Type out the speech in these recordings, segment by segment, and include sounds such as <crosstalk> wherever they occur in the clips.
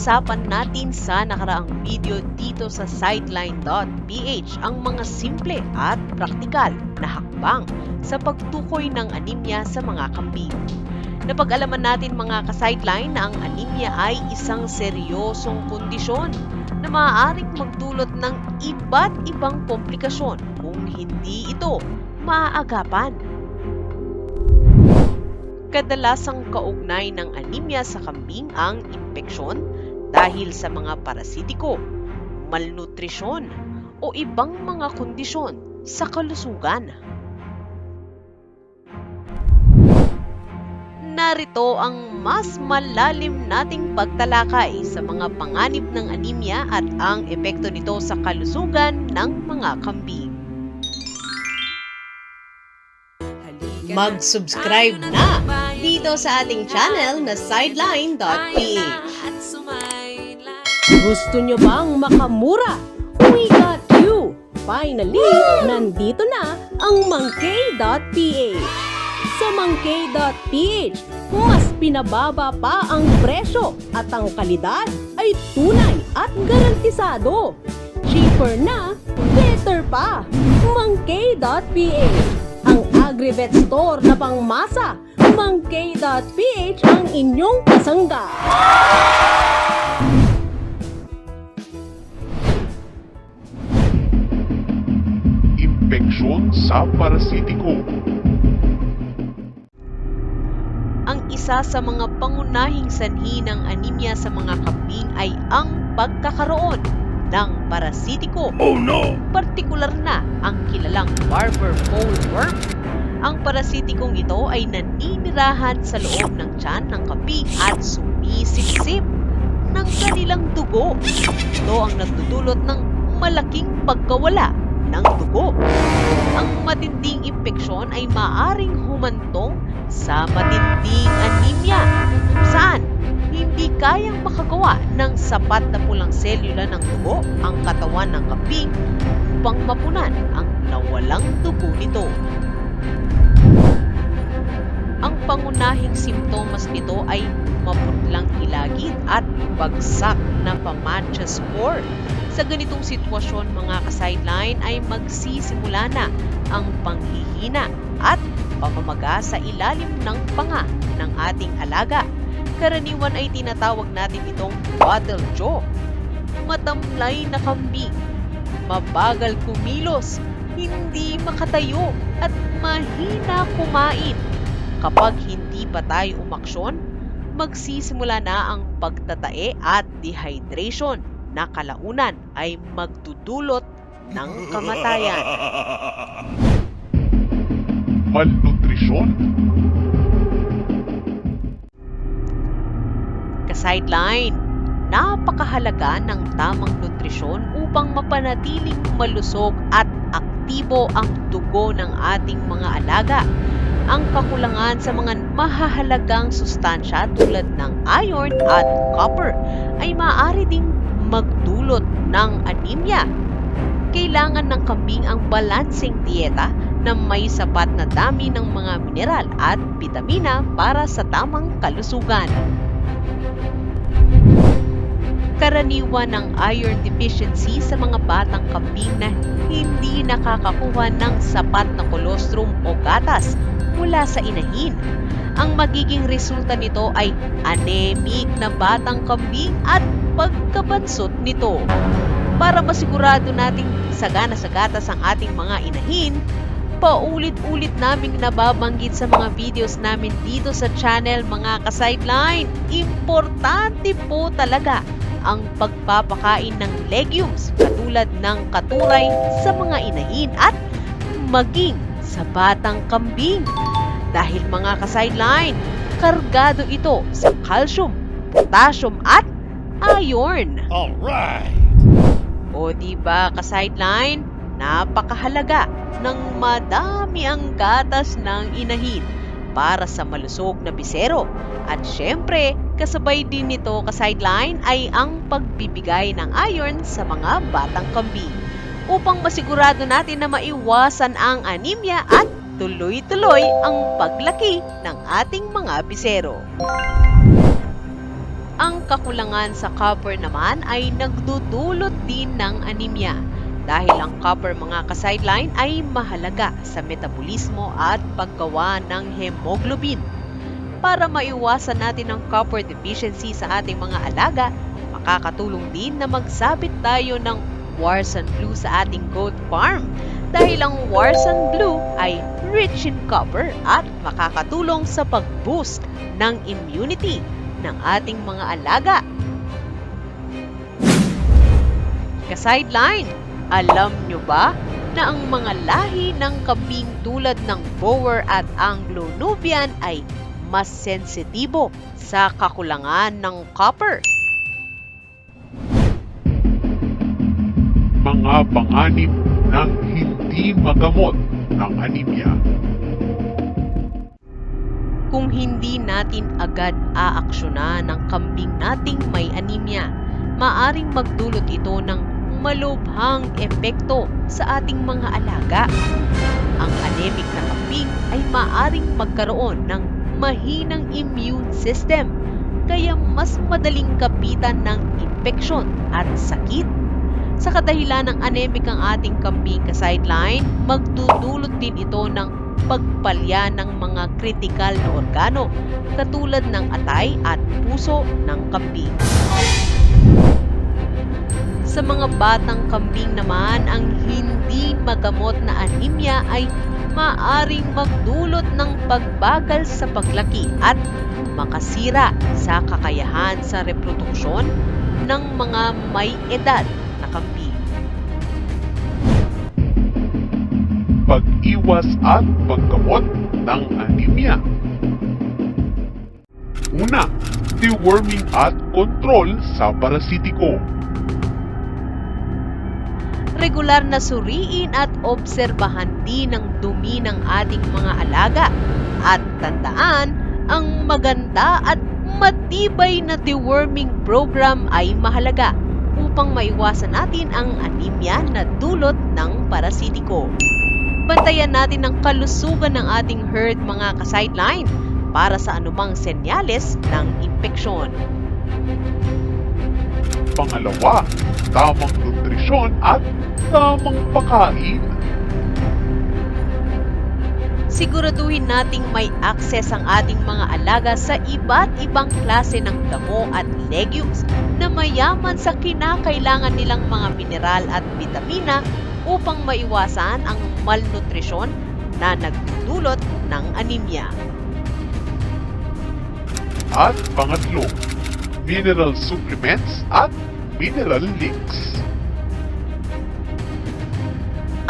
Napag-usapan natin sa nakaraang video dito sa sideline.ph ang mga simple at praktikal na hakbang sa pagtukoy ng anemia sa mga kambing. Napag-alaman natin mga ka-sideline na ang anemia ay isang seryosong kondisyon na maaaring magdulot ng iba't ibang komplikasyon kung hindi ito maaagapan. Kadalasang kaugnay ng anemia sa kambing ang impeksyon dahil sa mga parasitiko, malnutrisyon o ibang mga kondisyon sa kalusugan. Narito ang mas malalim nating pagtalakay sa mga panganib ng anemia at ang epekto nito sa kalusugan ng mga kambing. Mag-subscribe na dito sa ating channel na sideline.ph. Gusto nyo bang makamura? We got you! Finally, nandito na ang monkey.ph. Sa monkey.ph, mas pinababa pa ang presyo at ang kalidad ay tunay at garantisado. Cheaper na, better pa! Monkey.ph ang agri-vet store na pangmasa. Monkey.ph ang inyong kasangga. Impeksyon sa parasitiko. Ang isa sa mga pangunahing sanhi ng anemia sa mga kambing ay ang pagkakaroon ng parasitiko. Oh no! Partikular na ang kilalang barber pole worm. Ang parasitikong ito ay naninirahan sa loob ng tiyan ng kambing at sumisipsip ng kanilang dugo. Ito ang nagdudulot ng malaking pagkawala ng dugo. Ang matinding impeksyon ay maaring humantong sa matinding anemia kung saan hindi kayang makagawa ng sapat na pulang selula ng dugo ang katawan ng kambing upang mapunan ang nawalang dugo nito. Ang pangunahing simptomas nito ay maputlang hilagid at bagsak na pamatcha score. Sa ganitong sitwasyon mga ka-sideline ay magsisimula na ang panghihina at pamamaga sa ilalim ng panga ng ating alaga. Karaniwan ay tinatawag natin itong bottle jaw. Matamlay na kambing, mabagal kumilos, hindi makatayo at mahina kumain. Kapag hindi pa tayo umaksyon, magsisimula na ang pagtatae at dehydration na kalaunan ay magdudulot ng kamatayan. <laughs> Malnutrisyon. Ka-sideline, napakahalaga ng tamang nutrisyon upang mapanatiling malusog at aktibo ang dugo ng ating mga alaga. Ang kakulangan sa mga mahahalagang sustansya tulad ng iron at copper ay maaari ding magdulot ng anemia. Kailangan ng kambing ang balansing dieta na may sapat na dami ng mga mineral at bitamina para sa tamang kalusugan. Karaniwan ng iron deficiency sa mga batang kambing na hindi nakakakuha ng sapat na colostrum o gatas mula sa inahin. Ang magiging resulta nito ay anemic na batang kambing at pagkabansot nito. Para masigurado nating sagana sa gatas ang ating mga inahin, paulit-ulit naming nababanggit sa mga videos namin dito sa channel mga ka-sideline. Importante po talaga ang pagpapakain ng legumes katulad ng katuray sa mga inahin at maging sa batang kambing. Dahil mga ka-sideline, kargado ito sa calcium, potassium at iron. Alright! O di ba ka-sideline, napakahalaga ng madami ang gatas ng inahin para sa malusog na bisero. At syempre, kasabay din nito ka-sideline ay ang pagbibigay ng iron sa mga batang kambing upang masigurado natin na maiwasan ang anemia at tuloy-tuloy ang paglaki ng ating mga bisero. Ang kakulangan sa copper naman ay nagdudulot din ng anemia. Dahil ang copper mga ka-sideline ay mahalaga sa metabolismo at paggawa ng hemoglobin. Para maiwasan natin ang copper deficiency sa ating mga alaga, makakatulong din na magsabit tayo ng Warsan Blue sa ating goat farm. Dahil ang Warsan Blue ay rich in copper at makakatulong sa pag-boost ng immunity ng ating mga alaga. Ka-sideline, alam nyo ba na ang mga lahi ng kambing tulad ng Boer at Anglo-Nubian ay mas sensitibo sa kakulangan ng copper? Mga panganib ng hindi magamot ng anemia. Kung hindi natin agad aaksyonan ng kambing nating may anemia, maaring magdulot ito ng malubhang epekto sa ating mga alaga. Ang anemic na kambing ay maaring magkaroon ng mahinang immune system, kaya mas madaling kapitan ng infeksyon at sakit. Sa kadahilan ng anemic ang ating kambing ka-sideline, magdudulot din ito ng pagpalya ng mga kritikal na organo katulad ng atay at puso ng kambing. Sa mga batang kambing naman, ang hindi magamot na anemia ay maaring magdulot ng pagbagal sa paglaki at makasira sa kakayahan sa reproduksyon ng mga may edad Pag-iwas at paggamot ng anemia. Una, deworming at control sa parasitiko. regular na suriin at obserbahan din ang dumi ng ating mga alaga. At tandaan, ang maganda at matibay na deworming program ay mahalaga upang maiwasan natin ang anemia na dulot ng parasitiko. Bantayan natin ang kalusugan ng ating herd mga ka-sideline para sa anumang senyales ng infeksyon. Pangalawa, tamang nutrisyon at tamang pagkain. Siguraduhin nating may access ang ating mga alaga sa iba't ibang klase ng damo at legumes na mayaman sa kinakailangan nilang mga mineral at vitamina upang maiwasan ang malnutrisyon na nagdudulot ng anemia. At pangatlo, mineral supplements at mineral leaks.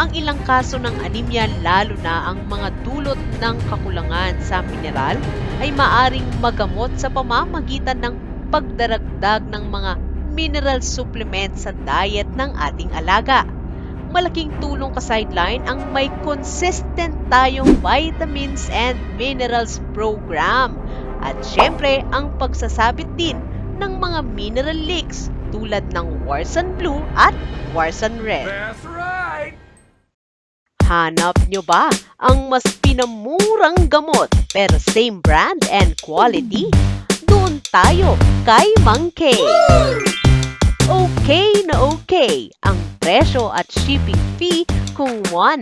Ang ilang kaso ng anemia lalo na ang mga dulot ng kakulangan sa mineral ay maaring magamot sa pamamagitan ng pagdaragdag ng mga mineral supplements sa diet ng ating alaga. Malaking tulong ka sideline ang may consistent tayong vitamins and minerals program. At syempre, ang pagsasabit din ng mga mineral leaks tulad ng Warsan Blue at Warsan Red. That's right! Hanap nyo ba ang mas pinamurang gamot pero same brand and quality? Doon tayo kay Mang K. Okay na okay ang presyo at shipping fee kung 1,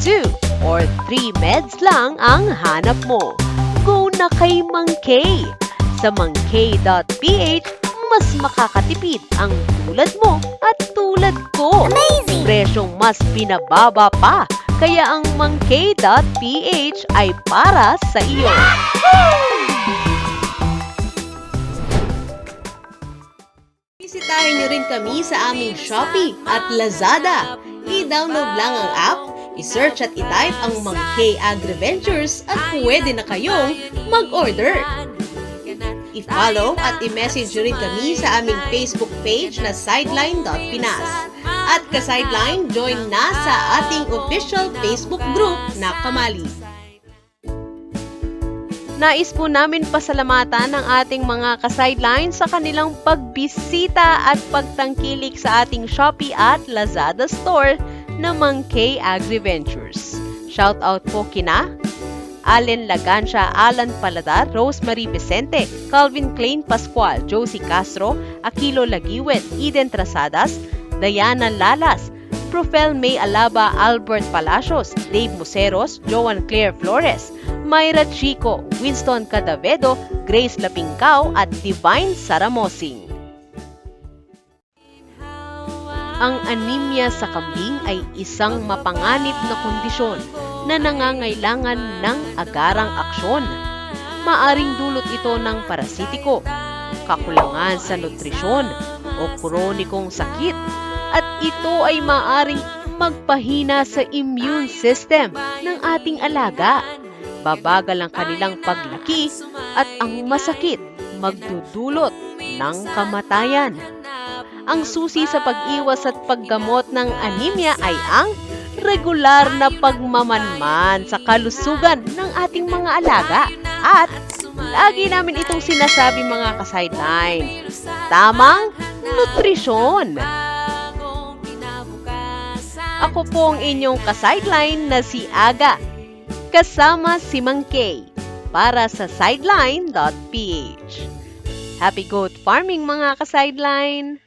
2, or 3 meds lang ang hanap mo. Go na kay Mang K. Sa mangk.ph, mas makakatipid ang tulad mo at tulad ko. Amazing! Presyong mas pinababa pa, kaya ang mangk.ph ay para sa iyo. Bisitahin niyo rin kami sa aming Shopee at Lazada. I-download lang ang app, i-search at i-type ang Mang K Agri-Ventures at pwede na kayong mag-order. I-follow at i-message rin kami sa aming Facebook page na sideline.pinas. At ka-sideline, join na sa ating official Facebook group na Kamali. Nais po namin pasalamatan ang ating mga ka-sideline sa kanilang pagbisita at pagtangkilik sa ating Shopee at Lazada store na Mang K Agri-Ventures. Shout out po kina Allen Lagancia, Alan Paladar, Rosemary Vicente, Calvin Klein Pascual, Josie Castro, Aquilo Lagiwet, Eden Trasadas, Diana Lalas, Profel May Alaba, Albert Palacios, Dave Museros, Joan Claire Flores, Myra Chico, Winston Cadavedo, Grace Lapingcao at Divine Saramosing. Ang anemia sa kambing ay isang mapanganib na kondisyon na nangangailangan ng agarang aksyon. Maaring dulot ito ng parasitiko, kakulangan sa nutrisyon o kronikong sakit at ito ay maaring magpahina sa immune system ng ating alaga. Babagal ang kanilang paglaki at ang masakit magdudulot ng kamatayan. Ang susi sa pag-iwas at paggamot ng anemia ay ang regular na pagmamanman sa kalusugan ng ating mga alaga at lagi namin itong sinasabi mga ka-sideline. Tamang nutrisyon. Ako po ang inyong ka-sideline na si Aga. Kasama si Mang Kay para sa sideline.ph. Happy goat farming mga ka-sideline!